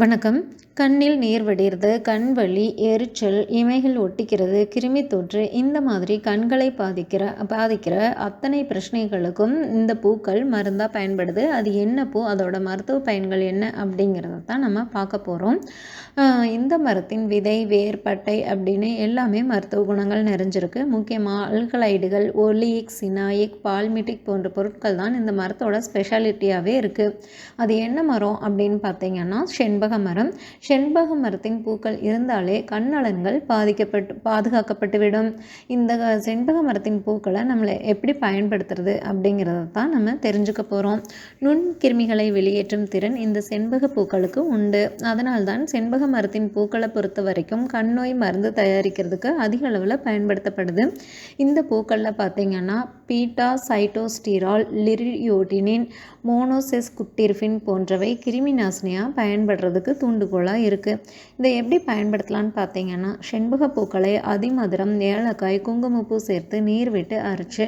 வணக்கம். கண்ணில் நீர் வடிகிறது கண் வலி எரிச்சல் இமைகள் ஒட்டிக்கிறது கிருமி தொற்று இந்த மாதிரி கண்களை பாதிக்கிற பாதிக்கிற அத்தனை பிரச்சனைகளுக்கும் இந்த பூக்கள் மருந்தாக பயன்படுது. அது என்ன பூ அதோட மருத்துவ பயன்கள் என்ன அப்படிங்கிறத தான் நம்ம பார்க்க போகிறோம் இந்த மரத்தின் விதை வேர் பட்டை அப்படின்னு எல்லாமே மருத்துவ குணங்கள் நிறைஞ்சிருக்கு. முக்கியமாக அல்கலைடுகள் ஒலிக் சினாயிக் பால்மிட்டிக் போன்ற பொருட்கள் தான் இந்த மரத்தோட ஸ்பெஷாலிட்டியாகவே இருக்குது அது என்ன மரம் அப்படின்னு பார்த்தீங்கன்னா செண்பக மரம் செண்பக மரத்தின் பூக்கள் இருந்தாலே கண்ணலன்கள் பாதிக்கப்பட்டு பாதுகாக்கப்பட்டுவிடும். இந்த செண்பக மரத்தின் பூக்களை நம்மளை எப்படி பயன்படுத்துறது அப்படிங்கிறத தான் நம்ம தெரிஞ்சுக்க போகிறோம் நுண்கிருமிகளை வெளியேற்றும் திறன் இந்த செண்பக பூக்களுக்கு உண்டு. அதனால்தான் செண்பக மரத்தின் பூக்களை பொறுத்த வரைக்கும் கண் நோய் மருந்து தயாரிக்கிறதுக்கு அதிக அளவில் பயன்படுத்தப்படுது. இந்த பூக்களில் பார்த்திங்கன்னா பீட்டா சைட்டோஸ்டீரால் லிரியோட்டினின் மோனோசெஸ் குட்டிர்ஃபின் போன்றவை கிருமி நாசினியாக பயன்படுறதுக்கு தூண்டுகோலாக இருக்குது இதை எப்படி பயன்படுத்தலான்னு பார்த்தீங்கன்னா செண்பக பூக்களை அதிமதுரம் ஏலக்காய் குங்குமப்பூ சேர்த்து நீர் விட்டு அரைச்சு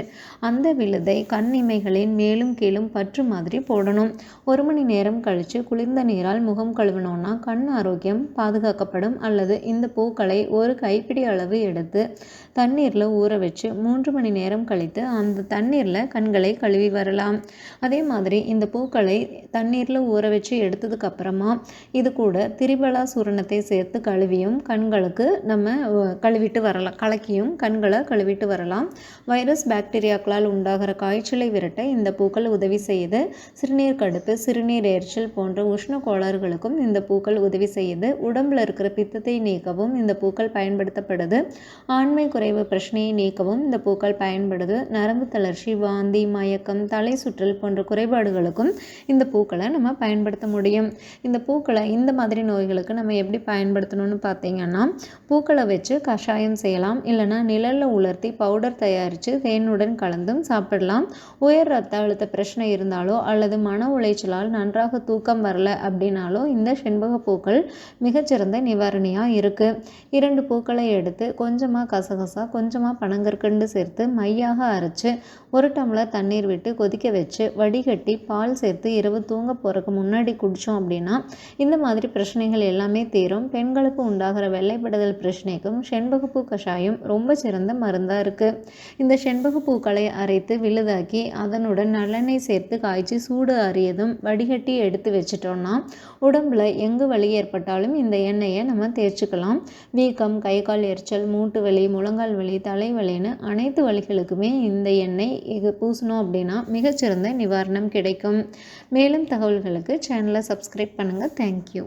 அந்த விழுதை கண்ணிமைகளின் மேலும் கீழும் பற்று மாதிரி போடணும். ஒரு மணி நேரம் கழித்து குளிர்ந்த நீரால் முகம் கழுவினோன்னா கண் ஆரோக்கியம் பாதுகாக்கப்படும். அல்லது இந்த பூக்களை ஒரு கைப்பிடி அளவு எடுத்து தண்ணீரில் ஊற வச்சு மூன்று மணி நேரம் கழித்து அந்த தண்ணீரில் கண்களை கழுவி வரலாம். அதே மாதிரி இந்த பூக்களை தண்ணீரில் ஊற வச்சு எடுத்ததுக்கப்புறமா இது கூட திரிபலா சூரணத்தை சேர்த்து கழுவியும் கண்களுக்கு நம்ம கழுவிட்டு வரலாம். கலக்கியும் கண்களை கழுவிட்டு வரலாம். வைரஸ் பாக்டீரியாக்களால் உண்டாகிற காய்ச்சலை விரட்ட இந்த பூக்கள் உதவி செய்து சிறுநீர் கடுப்பு சிறுநீர் எரிச்சல் போன்ற உஷ்ண கோளாறுகளுக்கும் இந்த பூக்கள் உதவி செய்து உடம்புல இருக்கிற பித்தத்தை நீக்கவும் இந்த பூக்கள் பயன்படுத்தப்படுது. ஆண்மை குறைவு பிரச்சனையை நீக்கவும் இந்த பூக்கள் பயன்படுது. நரம்பு தளர்ச்சி வாந்தி மயக்கம் தலை சுற்றல் போன்ற குறைபாடுகளுக்கும் இந்த பூக்களை நம்ம பயன்படுத்த முடியும். இந்த பூக்களை இந்த மாதிரி நோய்களுக்கு நம்ம எப்படி பயன்படுத்தணும்னு பார்த்தீங்கன்னா பூக்களை வச்சு கஷாயம் செய்யலாம். இல்லைனா நிழலில் உலர்த்தி பவுடர் தயாரித்து தேனுடன் கலந்தும் சாப்பிடலாம். உயர் ரத்த அழுத்த பிரச்சனை இருந்தாலோ அல்லது மன உளைச்சலால் நன்றாக தூக்கம் வரல அப்படின்னாலோ இந்த செண்பக பூக்கள் மிகச்சிறந்த நிவாரணியாக இருக்குது இரண்டு பூக்களை எடுத்து கொஞ்சமாக கசகசா கொஞ்சமாக பனங்கற்கண்டு சேர்த்து மையாக அரைச்சு ஒரு டம்ளர் தண்ணீர் விட்டு கொதிக்க வச்சு வடிகட்டி பால் சேர்த்து இரவு தூங்க போகிறதுக்கு முன்னாடி குடித்தோம் அப்படின்னா இந்த மாதிரி பிரச்சனைகள் எல்லாமே தீரும். பெண்களுக்கு உண்டாகிற வெள்ளைப்படுதல் பிரச்சனைக்கும் செண்பகப்பூ கஷாயம் ரொம்ப சிறந்த மருந்தாக இருக்குது இந்த செண்பகப்பூக்களை அரைத்து விழுதாக்கி அதனுடன் நல்லெண்ணெய் சேர்த்து காய்ச்சி சூடு அறியதும் வடிகட்டி எடுத்து வச்சிட்டோம்னா உடம்புல எங்கு வலி ஏற்பட்டாலும் இந்த எண்ணெயை நம்ம தேய்ச்சிக்கலாம். வீக்கம் கை கால் எரிச்சல் மூட்டு வலி முழங்கால் வலி தலைவலின்னு அனைத்து வலிகளுக்குமே இந்த எண்ணெய் இது பூசணும் அப்படின்னா மிகச்சிறந்த நிவாரணம் கிடைக்கும். மேலும் தகவல்களுக்கு சேனலை சப்ஸ்கிரைப் பண்ணுங்கள் தேங்க்யூ